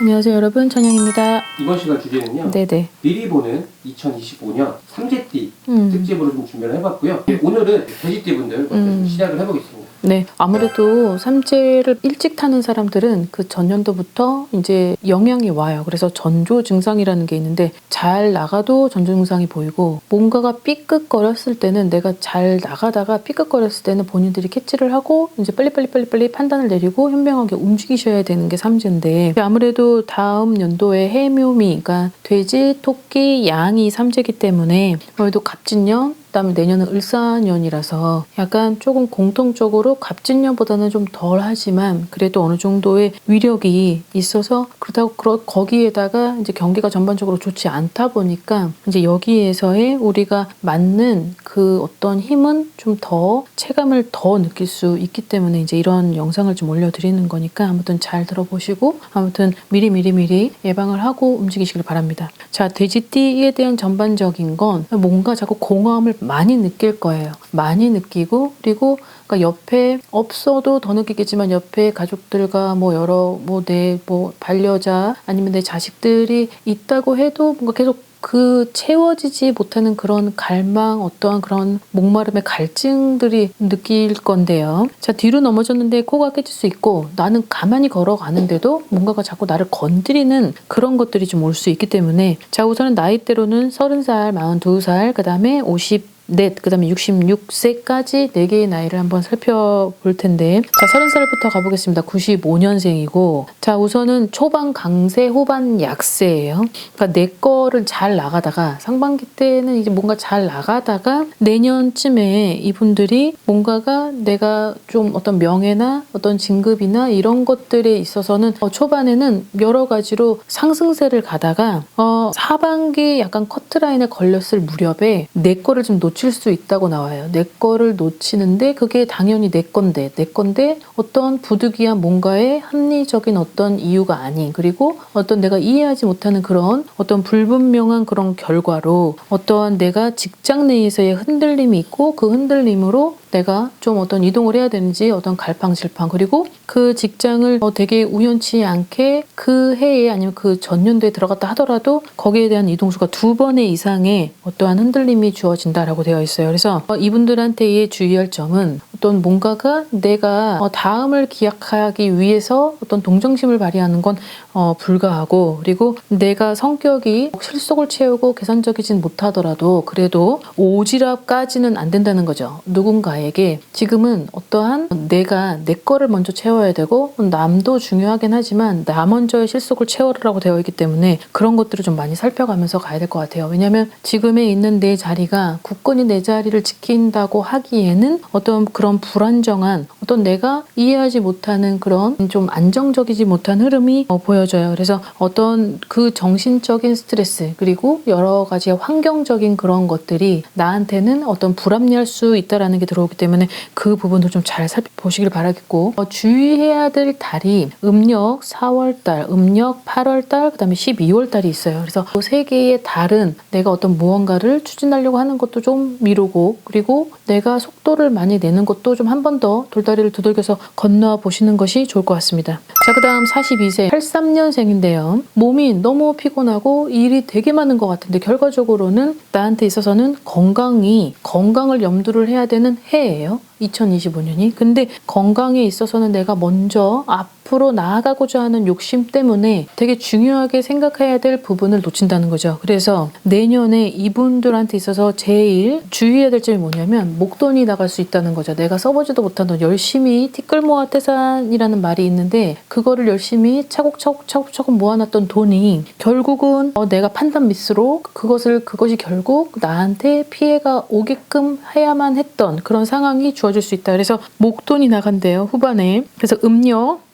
안녕하세요 여러분 천영입니다. 이번 시간 주제는요. 네네. 미리 보는 2025년 삼재띠 음. 특집으로 좀 준비를 해봤고요. 네, 오늘은 돼지띠 분들 음. 시작을 해보겠습니다. 네 아무래도 삼재를 일찍 타는 사람들은 그 전년도부터 이제 영향이 와요. 그래서 전조 증상이라는 게 있는데 잘 나가도 전조 증상이 보이고 뭔가가 삐끗거렸을 때는 내가 잘 나가다가 삐끗거렸을 때는 본인들이 캐치를 하고 이제 빨리빨리 빨리빨리 판단을 내리고 현명하게 움직이셔야 되는 게 삼재인데 아무래도 다음 연도에 해묘미 그러니까 돼지, 토끼, 양이 삼재기 때문에 아무래도 갑진년 그다음에 내년은 을사년이라서 약간 조금 공통적으로 갑진년보다는 좀 덜하지만 그래도 어느 정도의 위력이 있어서 그렇다고 그러- 거기에다가 이제 경기가 전반적으로 좋지 않다 보니까 이제 여기에서의 우리가 맞는 그 어떤 힘은 좀 더 체감을 더 느낄 수 있기 때문에 이제 이런 영상을 좀 올려드리는 거니까 아무튼 잘 들어보시고 아무튼 미리 미리 미리 예방을 하고 움직이시길 바랍니다. 자 돼지띠에 대한 전반적인 건 뭔가 자꾸 공허함을 많이 느낄 거예요. 많이 느끼고 그리고 그러니까 옆에 없어도 더 느끼겠지만 옆에 가족들과 뭐 여러 뭐 내뭐 반려자 아니면 내 자식들이 있다고 해도 뭔가 계속 그 채워지지 못하는 그런 갈망, 어떠한 그런 목마름의 갈증들이 느낄 건데요. 자, 뒤로 넘어졌는데 코가 깨질 수 있고 나는 가만히 걸어가는데도 뭔가가 자꾸 나를 건드리는 그런 것들이 좀 올 수 있기 때문에 자, 우선은 나이대로는 30살, 42살, 그 다음에 50 넷, 그 다음에 66세까지 4개의 나이를 한번 살펴볼 텐데 자, 30살부터 가보겠습니다. 95년생이고 자, 우선은 초반 강세, 후반 약세예요. 그러니까 내 거를 잘 나가다가 상반기 때는 이제 뭔가 잘 나가다가 내년쯤에 이분들이 뭔가가 내가 좀 어떤 명예나 어떤 진급이나 이런 것들에 있어서는 어, 초반에는 여러 가지로 상승세를 가다가 어, 하반기 약간 커트라인에 걸렸을 무렵에 내 거를 좀 놓칠 수 있다고 나와요. 내 거를 놓치는데 그게 당연히 내 건데 내 건데 어떤 부득이한 뭔가의 합리적인 어떤 이유가 아닌 그리고 어떤 내가 이해하지 못하는 그런 어떤 불분명한 그런 결과로 어떠한 내가 직장 내에서의 흔들림이 있고 그 흔들림으로 내가 좀 어떤 이동을 해야 되는지 어떤 갈팡질팡 그리고 그 직장을 어 되게 우연치 않게 그 해에 아니면 그 전년도에 들어갔다 하더라도 거기에 대한 이동수가 두 번의 이상의 어떠한 흔들림이 주어진다라고 되어 있어요. 그래서 어 이분들한테 주의할 점은 어떤 뭔가가 내가 어 다음을 기약하기 위해서 어떤 동정심을 발휘하는 건어 불가하고 그리고 내가 성격이 실속을 채우고 계산적이진 못하더라도 그래도 오지랖까지는 안 된다는 거죠. 누군가에게 지금은 어떠한 내가 내 거를 먼저 채워야 되고 남도 중요하긴 하지만 나 먼저의 실속을 채워라라고 되어 있기 때문에 그런 것들을 좀 많이 살펴가면서 가야 될 것 같아요. 왜냐하면 지금에 있는 내 자리가 굳건히 내 자리를 지킨다고 하기에는 어떤 그런 불안정한 어떤 내가 이해하지 못하는 그런 좀 안정적이지 못한 흐름이 어, 보여져요. 그래서 어떤 그 정신적인 스트레스 그리고 여러 가지 환경적인 그런 것들이 나한테는 어떤 불합리할 수 있다라는 게 들어오기 때문에 그 부분도 좀 잘 살펴보시길 바라겠고 어, 주의해야 될 달이 음력 4월달, 음력 8월달, 그다음에 12월달이 있어요. 그래서 그 세 개의 달은 내가 어떤 무언가를 추진하려고 하는 것도 좀 미루고 그리고 내가 속도를 많이 내는 것도 좀 한 번 더 돌다리를 두들겨서 건너와 보시는 것이 좋을 것 같습니다. 자, 그 다음 42세 83년생인데요. 몸이 너무 피곤하고 일이 되게 많은 것 같은데 결과적으로는 나한테 있어서는 건강이 건강을 염두를 해야 되는 해예요. 2025년이. 근데 건강에 있어서는 내가 먼저 앞 으로 나아가고자 하는 욕심 때문에 되게 중요하게 생각해야 될 부분을 놓친다는 거죠. 그래서 내년에 이분들한테 있어서 제일 주의해야 될 점이 뭐냐면 목돈이 나갈 수 있다는 거죠. 내가 써보지도 못한 돈 열심히 티끌 모아 태산이라는 말이 있는데 그거를 열심히 차곡차곡 차곡차곡 모아놨던 돈이 결국은 어, 내가 판단 미스로 그것을 그것이 결국 나한테 피해가 오게끔 해야만 했던 그런 상황이 주어질 수 있다. 그래서 목돈이 나간대요 후반에. 그래서 음력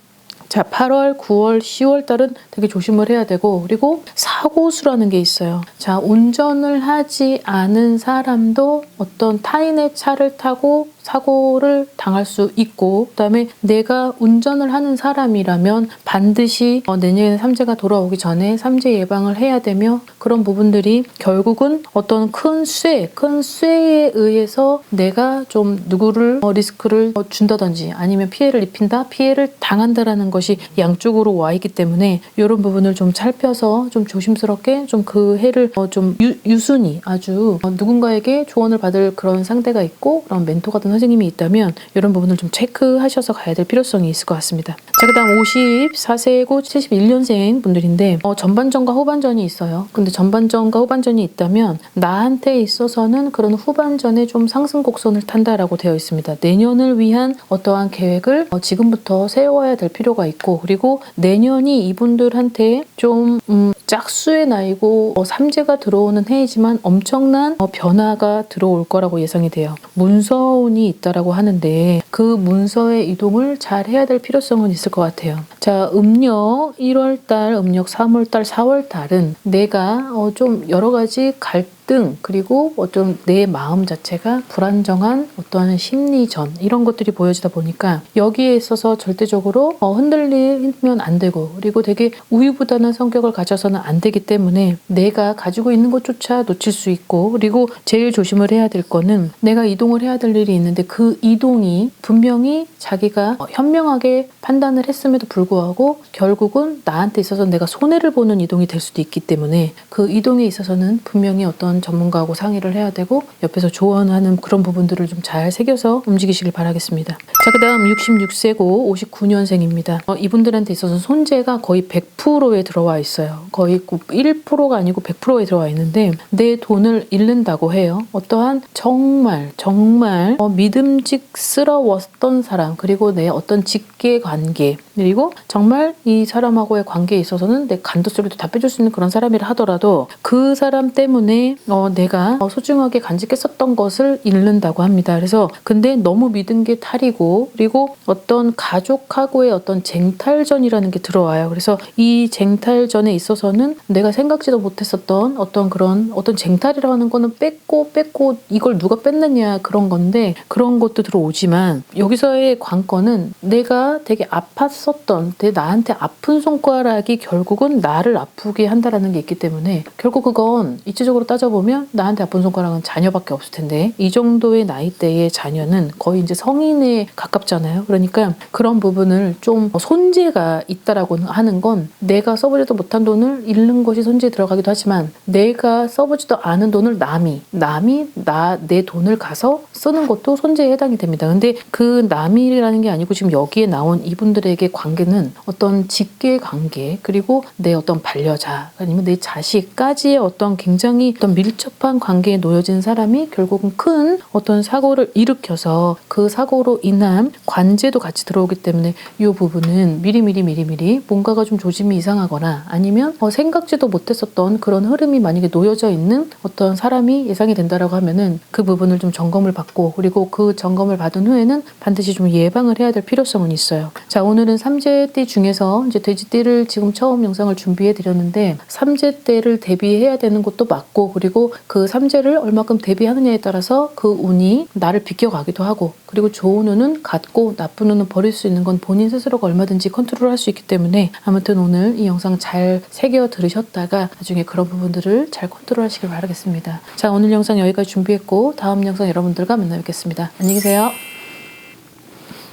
자, 8월, 9월, 10월 달은 되게 조심을 해야 되고 그리고 사고수라는 게 있어요. 자, 운전을 하지 않은 사람도 어떤 타인의 차를 타고 사고를 당할 수 있고 그다음에 내가 운전을 하는 사람이라면 반드시 어, 내년에 삼재가 돌아오기 전에 삼재 예방을 해야 되며 그런 부분들이 결국은 어떤 큰 쇠, 큰 쇠에 의해서 내가 좀 누구를 어, 리스크를 어, 준다든지 아니면 피해를 입힌다, 피해를 당한다라는 것이 양쪽으로 와 있기 때문에 이런 부분을 좀 살펴서 좀 조심 스럽게 좀 그 해를 어, 좀 유, 유순히 아주 어, 누군가에게 조언을 받을 그런 상대가 있고 그런 멘토 같은 선생님이 있다면 이런 부분을 좀 체크하셔서 가야 될 필요성이 있을 것 같습니다. 자, 그 다음 54세고 71년생 분들인데 어, 전반전과 후반전이 있어요. 근데 전반전과 후반전이 있다면 나한테 있어서는 그런 후반전에 좀 상승 곡선을 탄다라고 되어 있습니다. 내년을 위한 어떠한 계획을 어, 지금부터 세워야 될 필요가 있고 그리고 내년이 이분들한테 좀 음, 짝수의 나이고 어, 삼재가 들어오는 해이지만 엄청난 어, 변화가 들어올 거라고 예상이 돼요. 문서운이 있다라고 하는데 그 문서의 이동을 잘 해야 될 필요성은 있을 것 같아요. 자, 음력 1월달, 음력 3월달, 4월달은 내가 어, 좀 여러 가지 갈등 그리고 어떤 내 마음 자체가 불안정한 어떠한 심리전 이런 것들이 보여지다 보니까 여기에 있어서 절대적으로 어, 흔들리면 안 되고 그리고 되게 우유부단한 성격을 가져서는 안 되기 때문에 내가 가지고 있는 것조차 놓칠 수 있고 그리고 제일 조심을 해야 될 거는 내가 이동을 해야 될 일이 있는데 그 이동이 분명히 자기가 어, 현명하게 판단을 했음에도 불구하고 결국은 나한테 있어서 내가 손해를 보는 이동이 될 수도 있기 때문에 그 이동에 있어서는 분명히 어떤 전문가하고 상의를 해야 되고 옆에서 조언하는 그런 부분들을 좀 잘 새겨서 움직이시길 바라겠습니다. 자, 그 다음 66세고 59년생입니다. 어, 이분들한테 있어서 손재가 거의 100%에 들어와 있어요. 거의 1%가 아니고 100%에 들어와 있는데 내 돈을 잃는다고 해요. 어떠한 정말 정말 어, 믿음직스러웠던 사람 그리고 내 어떤 직계 관계 그리고 정말 이 사람하고의 관계에 있어서는 내 간도 소리도 다 빼줄 수 있는 그런 사람이라 하더라도 그 사람 때문에 어, 내가 어, 소중하게 간직했었던 것을 잃는다고 합니다. 그래서 근데 너무 믿은 게 탈이고 그리고 어떤 가족하고의 어떤 쟁탈전이라는 게 들어와요. 그래서 이 쟁탈전에 있어서는 내가 생각지도 못했었던 어떤 그런 어떤 쟁탈이라고 하는 거는 뺏고 뺏고 이걸 누가 뺐느냐 그런 건데 그런 것도 들어오지만 여기서의 관건은 내가 되게 아팠 었던 내 나한테 아픈 손가락이 결국은 나를 아프게 한다라는 게 있기 때문에 결국 그건 이치적으로 따져보면 나한테 아픈 손가락은 자녀밖에 없을 텐데 이 정도의 나이대의 자녀는 거의 이제 성인에 가깝잖아요. 그러니까 그런 부분을 좀 손재가 있다라고 하는 건 내가 써보지도 못한 돈을 잃는 것이 손재에 들어가기도 하지만 내가 써보지도 않은 돈을 남이 남이 나 내 돈을 가서 쓰는 것도 손재에 해당이 됩니다. 근데 그 남이라는 게 아니고 지금 여기에 나온 이분들에게 관계는 어떤 직계 관계 그리고 내 어떤 반려자 아니면 내 자식까지의 어떤 굉장히 어떤 밀접한 관계에 놓여진 사람이 결국은 큰 어떤 사고를 일으켜서 그 사고로 인한 관제도 같이 들어오기 때문에 이 부분은 미리미리 미리미리 뭔가가 좀 조짐이 이상하거나 아니면 어, 생각지도 못했었던 그런 흐름이 만약에 놓여져 있는 어떤 사람이 예상이 된다라고 하면은 그 부분을 좀 점검을 받고 그리고 그 점검을 받은 후에는 반드시 좀 예방을 해야 될 필요성은 있어요. 자 오늘은 삼재띠 중에서 이제 돼지띠를 지금 처음 영상을 준비해 드렸는데 삼재때를 대비해야 되는 것도 맞고 그리고 그 삼재를 얼마큼 대비하느냐에 따라서 그 운이 나를 비껴가기도 하고 그리고 좋은 운은 갖고 나쁜 운은 버릴 수 있는 건 본인 스스로가 얼마든지 컨트롤할 수 있기 때문에 아무튼 오늘 이 영상 잘 새겨 들으셨다가 나중에 그런 부분들을 잘 컨트롤하시길 바라겠습니다. 자 오늘 영상 여기까지 준비했고 다음 영상 여러분들과 만나 뵙겠습니다. 안녕히 계세요.